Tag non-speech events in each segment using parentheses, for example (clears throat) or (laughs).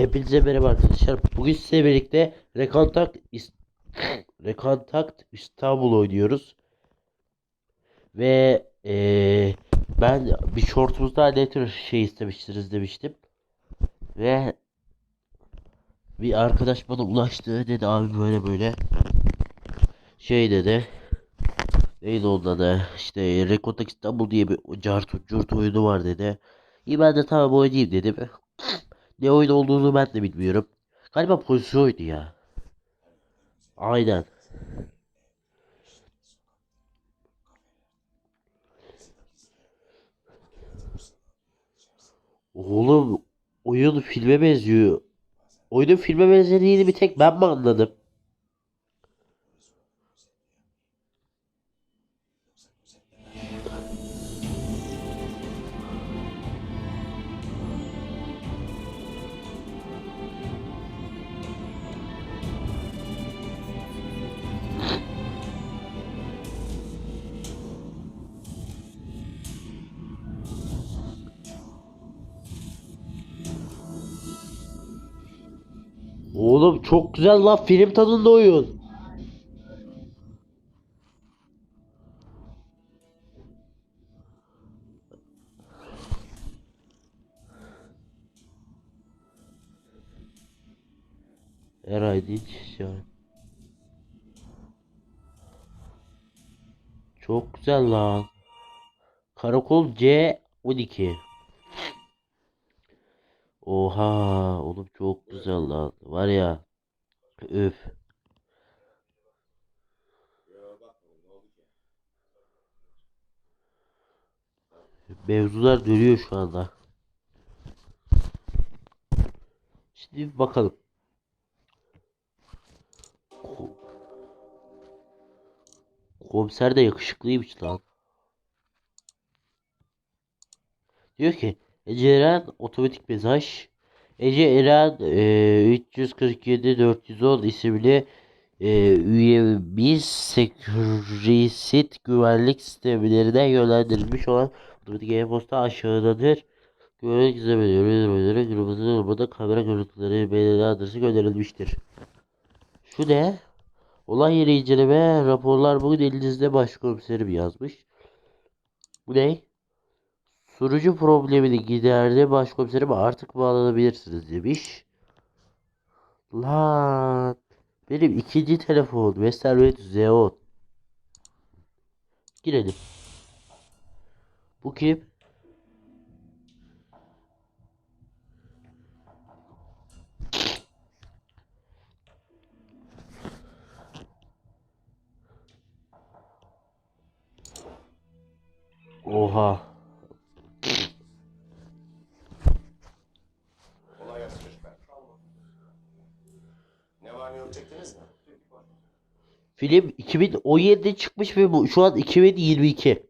Hepinize merhaba arkadaşlar. Bugün size birlikte Recontact (clears throat) Recontact İstanbul oynuyoruz. Ve eee, ben bir shortumuzda ne tür şey istemiştiniz demiştim. Ve bir arkadaş bana ulaştı dedi abi böyle böyle şey dedi. Neydi onun adı? İşte Recontact İstanbul diye bir cart curt oyunu var dedi. İyi ben de tamam oynayayım dedim. (clears throat) Ne oyun olduğunu ben de bilmiyorum. Galiba pozisyon oyunu ya. Aynen. Oğlum oyun filme benziyor. Oyunun filme benzediğini bir tek ben mi anladım? Çok güzel lan film tadında oyun. Eray Dinç ya. Çok güzel lan. Karakol C12. Oha oğlum çok güzel lan. Var ya. Öf. Mevzular dönüyor şu anda. Şimdi bir bakalım. Ko- Komiser de yakışıklıymış lan. Diyor ki Ece Eren otomatik mesaj. Ece Eren e, 347 410 isimli e, üyemiz Securisit güvenlik sistemlerine yönlendirilmiş olan otomatik e-posta aşağıdadır. Güvenlik izlemeleri, grubunun durumunda kamera görüntüleri belirli adresi gönderilmiştir. Şu ne? Olay yeri inceleme raporlar bugün elinizde başkomiserim yazmış. Bu ne? Sunucu problemini giderdi başkomiserim artık bağlanabilirsiniz demiş. Lan benim ikinci telefon Westerwet Xeon. Girelim. Bu kim? Oha. Film 2017'de çıkmış ve bu şu an 2022.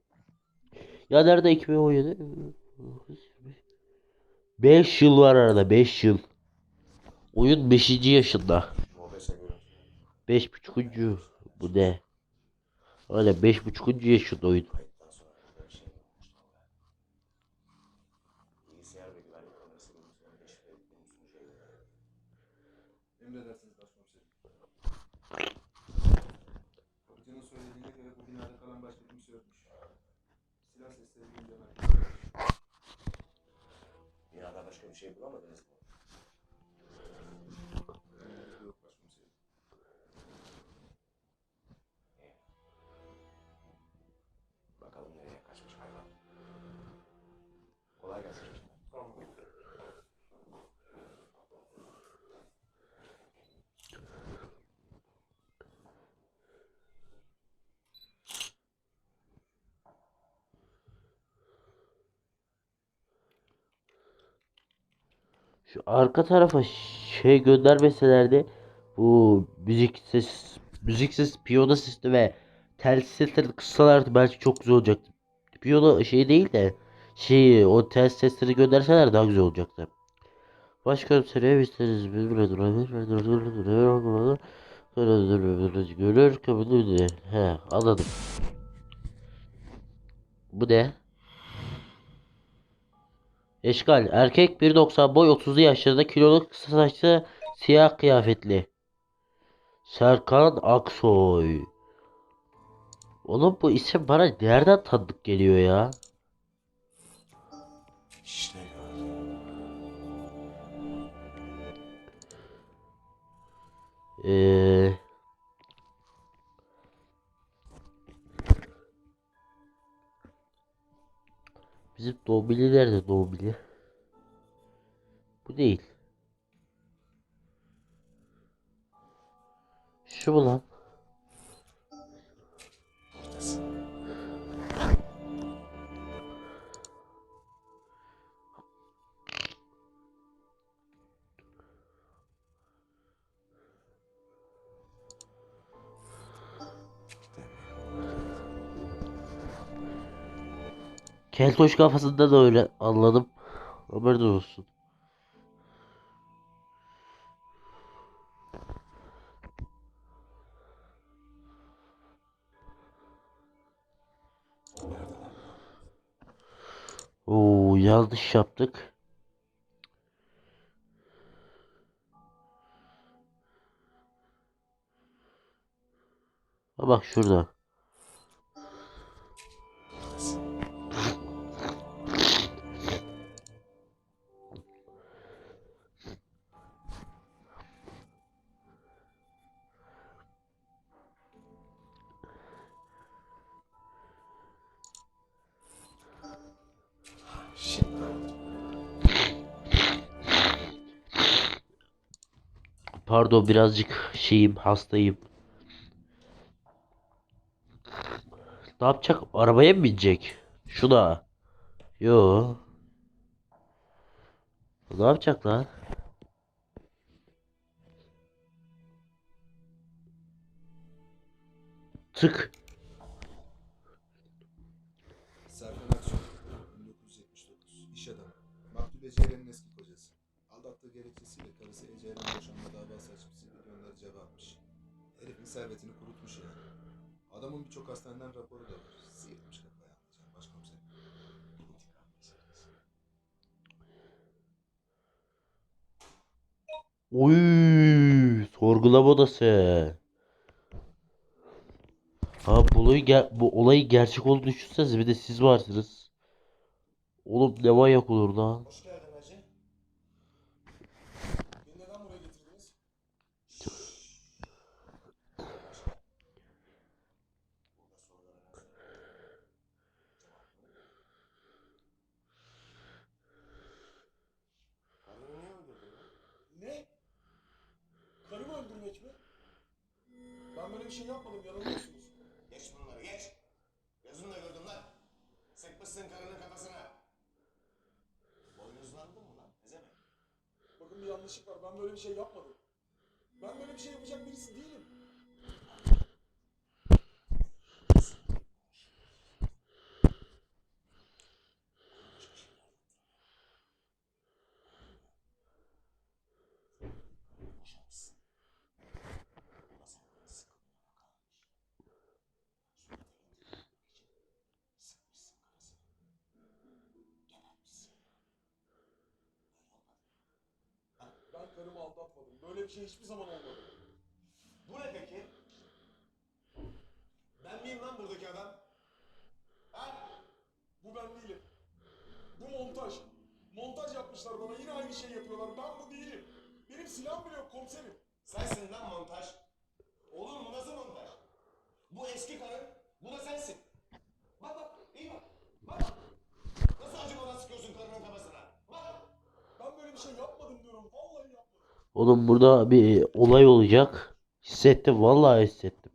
Ya nerede 2017? 5 yıl var arada 5 yıl. Oyun 5. yaşında. Mobese görüntü. 5.5. Bu ne? Öyle 5.5. yaşında oyun. Şu arka tarafa şey göndermeselerdi bu müzik ses müzik ses piyano sesli ve tel sesleri kıssalardı belki çok güzel olacaktı. Piyano şey değil de şey o tel sesleri gönderseler daha güzel olacaktı. Başkanım seni isteriz. Görür kabul He anladım. Bu ne? Eşkal erkek 1.90 boy 30'lu yaşlarında kilolu kısa saçlı siyah kıyafetli. Serkan Aksoy. Oğlum bu isim bana nereden tanıdık geliyor ya? İşte gördüm. Bizim Domili nerede Domili? Bu değil. Şu mu lan? Keltoş kafasında da öyle anladım. Haberin olsun. Oo yanlış yaptık. Ha bak şurada. Pardon birazcık şeyim hastayım. Ne yapacak? Arabaya mı binecek? Şuna. Yo. Ne yapacak lan? Tık. Hastaneden raporu da var. Sıyırmış kafayı anlayacağım başkomiserim. İntikam meselesi. Oy, sorgulama odası. Ha bu olayı, ger- bu olayı gerçek olduğunu düşünsenize bir de siz varsınız. Oğlum ne manyak olur lan. Hoş geldin Hacı. Beni neden buraya getirdiniz? Burada sorulara ben sorayım. Karını niye öldürdün lan? Ne? Karımı öldürmek mi? Ben böyle bir şey yapmadım yanılıyorsunuz. Geç bunları geç. Gözünle gördüm lan. Sıkmışsın karının kafasına. Boynuzlandın mı lan? Ne demek? Bakın bir yanlışlık var ben böyle bir şey yapmadım. Ben böyle bir şey yapacak birisi değilim. Boşanmışsın. Ama sen sıkılmaya kalmış. Sonra da intikam için sıkmışsın karısını. Gebertmişsin. Öyle olmadı. Ben karımı aldatmadım. Böyle bir şey hiçbir zaman olmadı. Bu ne peki? Ben miyim lan buradaki adam? Ha? Bu ben değilim. Bu montaj. Montaj yapmışlar bana yine aynı şey yapıyorlar. Ben bu değilim. Benim silahım bile yok komiserim. Sensin lan montaj. Oğlum bu nasıl montaj? Bu eski karın, bu da sensin. Bak bak, iyi bak. Bak. Nasıl acımadan sıkıyorsun karının kafasına? Bak. Ben böyle bir şey yapmadım diyorum. Vallahi yapmadım. Oğlum burada bir olay olacak. Hissettim vallahi hissettim.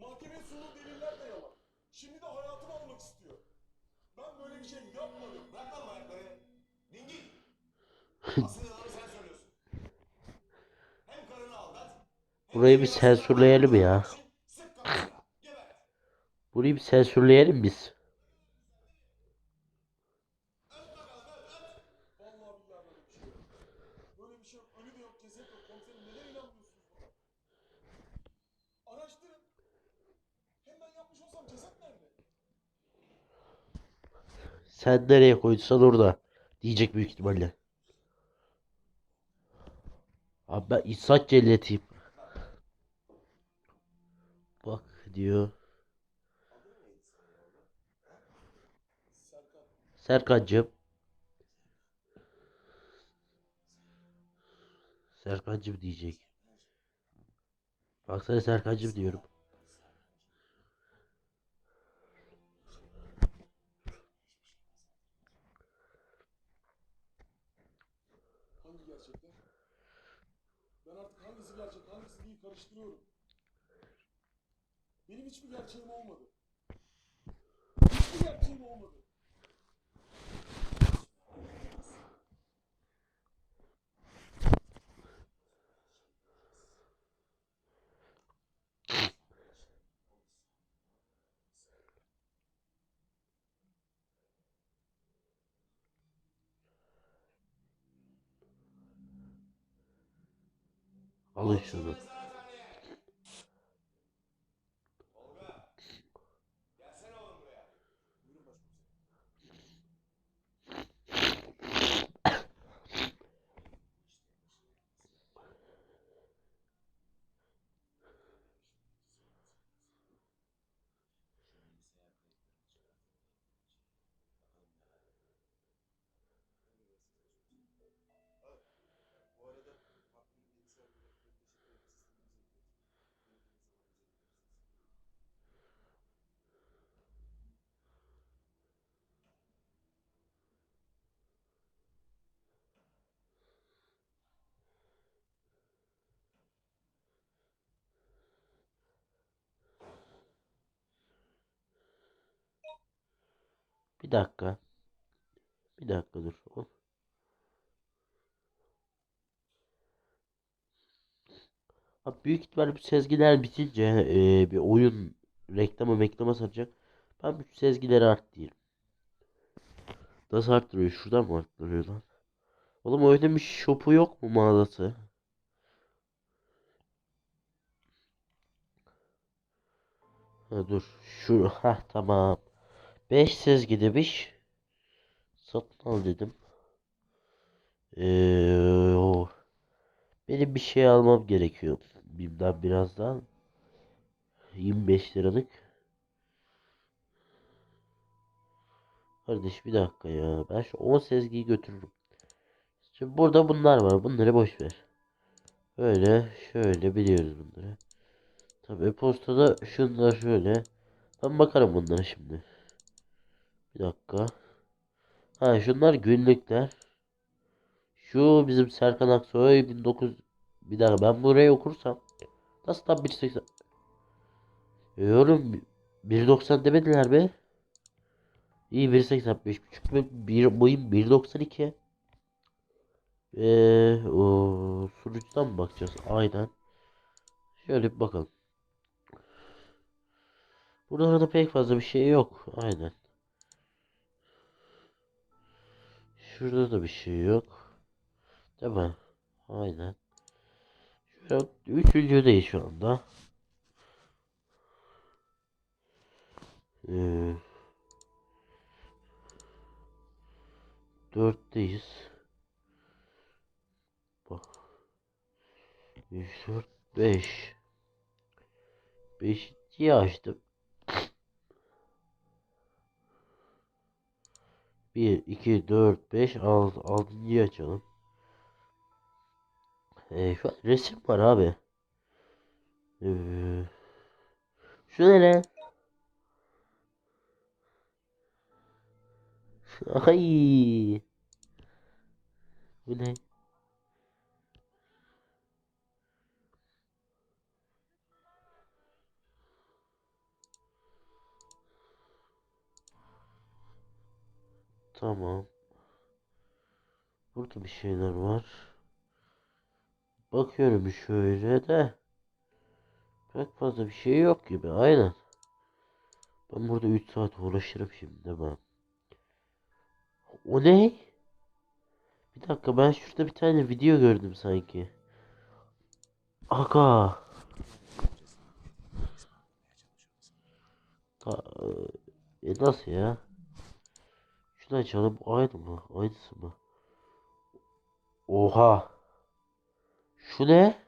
Mahkemeye sunduğu deliller de yalan. Şimdi de hayatımı (laughs) almak istiyor. Ben böyle bir şey yapmadım. Bırak lan bu ayakları. Dingil. Asıl yalanı sen söylüyorsun. Hem karını aldat. hem Burayı bir de yarasını sensürleyelim ya. aldatmak için Sık kafasına. Gebert. Burayı bir sensürleyelim biz. Öp bakalım öp öp. Vallahi billahi böyle bir şey yok. Böyle bir şey yok. Ölü de yok, ceset yok. Komiserim neden inanmıyorsunuz buna? Araştırın. Hem ben yapmış olsam ceset nerede? Sen nereye koyduysan orada. Diyecek büyük ihtimalle. Abi ben İshak celletiyim. Bak diyor. Serkancığım. Serkancığım diyecek. Baksana Serkancığım diyorum. Hangi gerçekler? Ben artık hangisi gerçek, hangisi değil karıştırıyorum. Benim hiçbir gerçeğim olmadı. Hiçbir gerçeğim olmadı. Alın. Bir dakika. Bir dakika dur. Abi büyük ihtimalle bu sezgiler bitince eee, bir oyun reklama meklama saracak. Ben bu sezgileri art diyeyim. Nasıl arttırıyor? Şuradan mı arttırıyor lan? Oğlum oyunun bir shop'u yok mu mağazası? Ha dur. Şu ha tamam. 5 sezgi demiş. Satın al dedim. Eee, o. Benim bir şey almam gerekiyor. Bim'den birazdan. 25 liralık. Kardeş bir dakika ya. Ben şu 10 sezgiyi götürürüm. Şimdi burada bunlar var. Bunları boş ver. Öyle şöyle biliyoruz bunları. Tabii e-postada şunlar şöyle. Ben bakarım bunlara şimdi. Bir dakika. Ha şunlar günlükler. Şu bizim Serkan Aksoy 19 bir dakika ben burayı okursam nasıl tam 1.80 e oğlum 1.90 demediler be. İyi 1.85 buçuk ve bir boyum 1.92. Eee o sunucudan mı bakacağız? Aynen. Şöyle bir bakalım. Burada da pek fazla bir şey yok. Aynen. Şurada da bir şey yok. Değil mi? Aynen. 3 videodayız şu anda. Ee, dörtteyiz. Bak. 3, 4, 5. 5'i açtım. 1, 2, 4, 5, 6. 6'yı açalım. Ee, şu an resim var abi. Ee, şu ne lan? Ay. Bu ne? Tamam. Burada bir şeyler var. Bakıyorum şöyle de. Pek fazla bir şey yok gibi. Aynen. Ben burada 3 saat uğraşırım şimdi ben. O ne? Bir dakika ben şurada bir tane video gördüm sanki. Aga. Ta, e, nasıl ya? Şunu açalım. Aynı mı? Aynısı mı? Oha. Şu ne?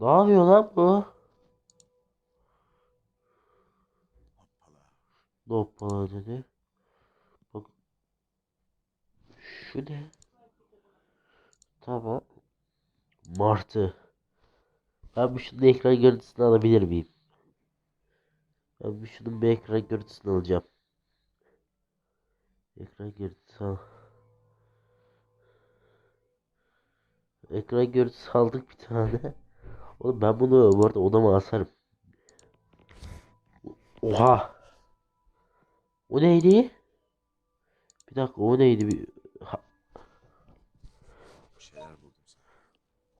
Ne yapıyor lan bu? Hoppala dedi. Bak. Şu ne? Tamam. Martı. Ben bir şunun ekran görüntüsünü alabilir miyim? Bir şunun bir ekran görüntüsünü alacağım. Ekran görüntüsü al. Ekran görüntüsü aldık bir tane. (laughs) Oğlum ben bunu bu arada odama asarım. Oha. O neydi? Bir dakika o neydi? Bir... Ha-.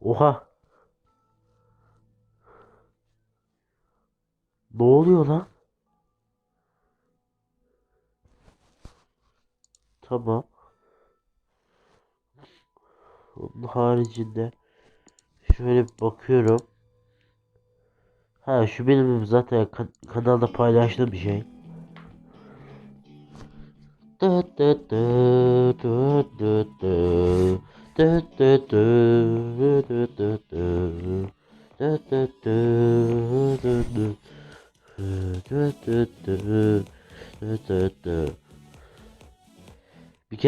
Oha. Ne oluyor lan? Tamam. Onun haricinde şöyle bir bakıyorum. Ha şu benim zaten kan- kanalda paylaştığım bir şey. Dıt dıt dıt dıt dıt dıt. Dıt dıt dıt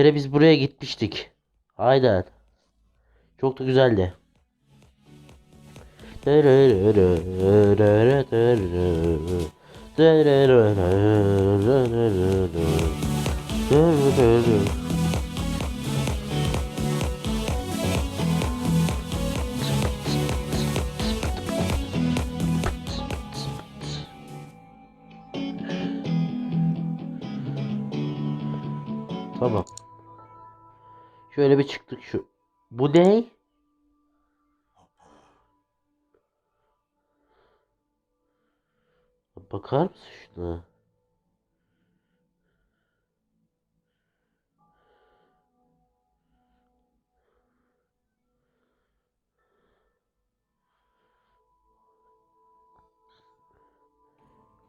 kere biz buraya gitmiştik. Aynen. Çok da güzeldi. Tamam. Şöyle bir çıktık şu. Bu ne? Bakar mısın şuna?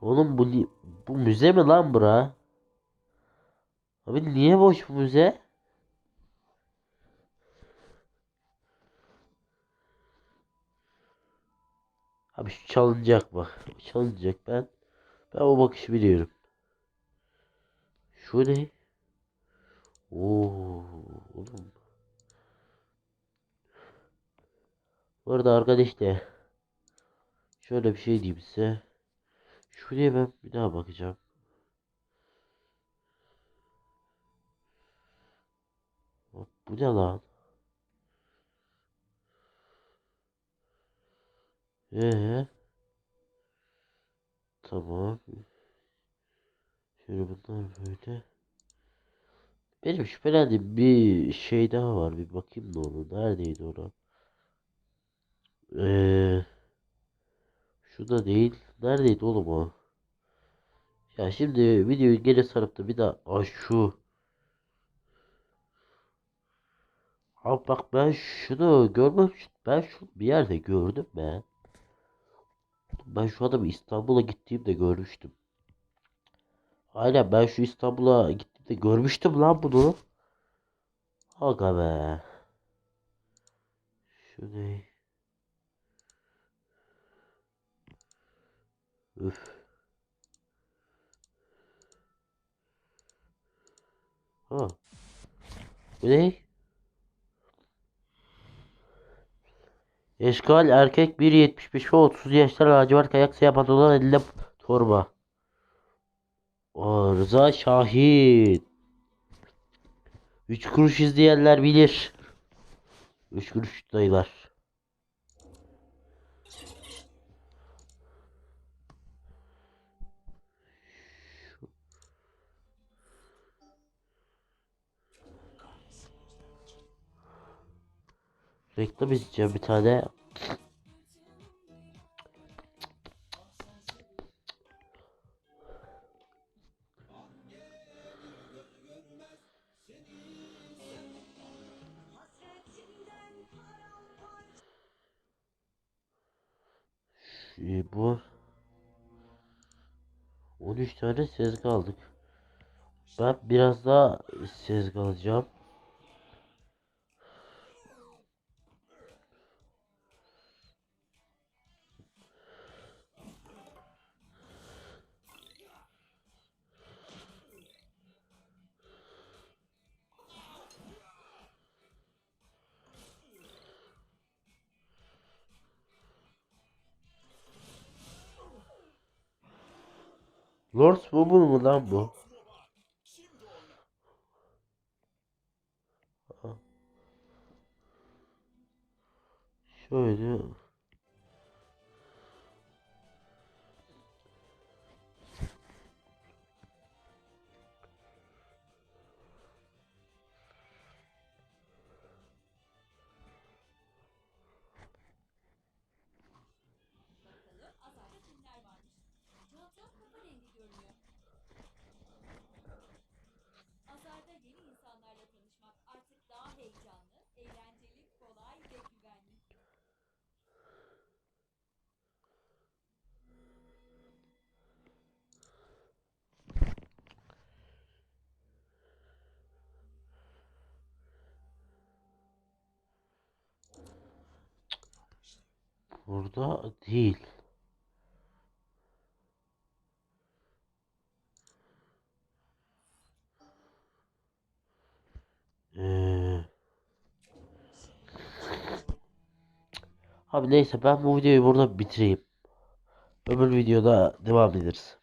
Oğlum bu bu müze mi lan bura? Abi niye boş bu müze? Abi şu çalınacak bak. Çalınacak ben. Ben o bakışı biliyorum. Şu ne? Oo, oğlum. Bu arada arkadaşlar şöyle bir şey diyeyim size. Şuraya ben bir daha bakacağım. Bu ne lan? Ee? Tamam. Şöyle bunlar böyle. Benim şüphelendiğim bir şey daha var. Bir bakayım da onu. Neredeydi orası? Ee, şu da değil. Neredeydi oğlum o? Ya şimdi videoyu geri sarıp da bir daha Aa, şu. Abi bak ben şunu görmemiştim. Ben şu bir yerde gördüm ben. Ben şu adamı İstanbul'a gittiğimde görmüştüm. Aynen ben şu İstanbul'a gittiğimde görmüştüm lan bunu. Aga be. Şu ne? Üf. Ha. Bu ne? Eşkal erkek 1.75 ve 30 yaşlar lacivert kayak siyah pantolon elinde torba. Aa, Rıza Şahin. 3 kuruş izleyenler bilir. 3 kuruş dayılar. Reklam izleyeceğim bir tane. Şey, bu. O 13 tane sezgi aldık. Ben biraz daha sezgi alacağım. Lord Bobble mu lan bu? Burada değil. Ee... Abi neyse ben bu videoyu burada bitireyim. Öbür videoda devam ederiz.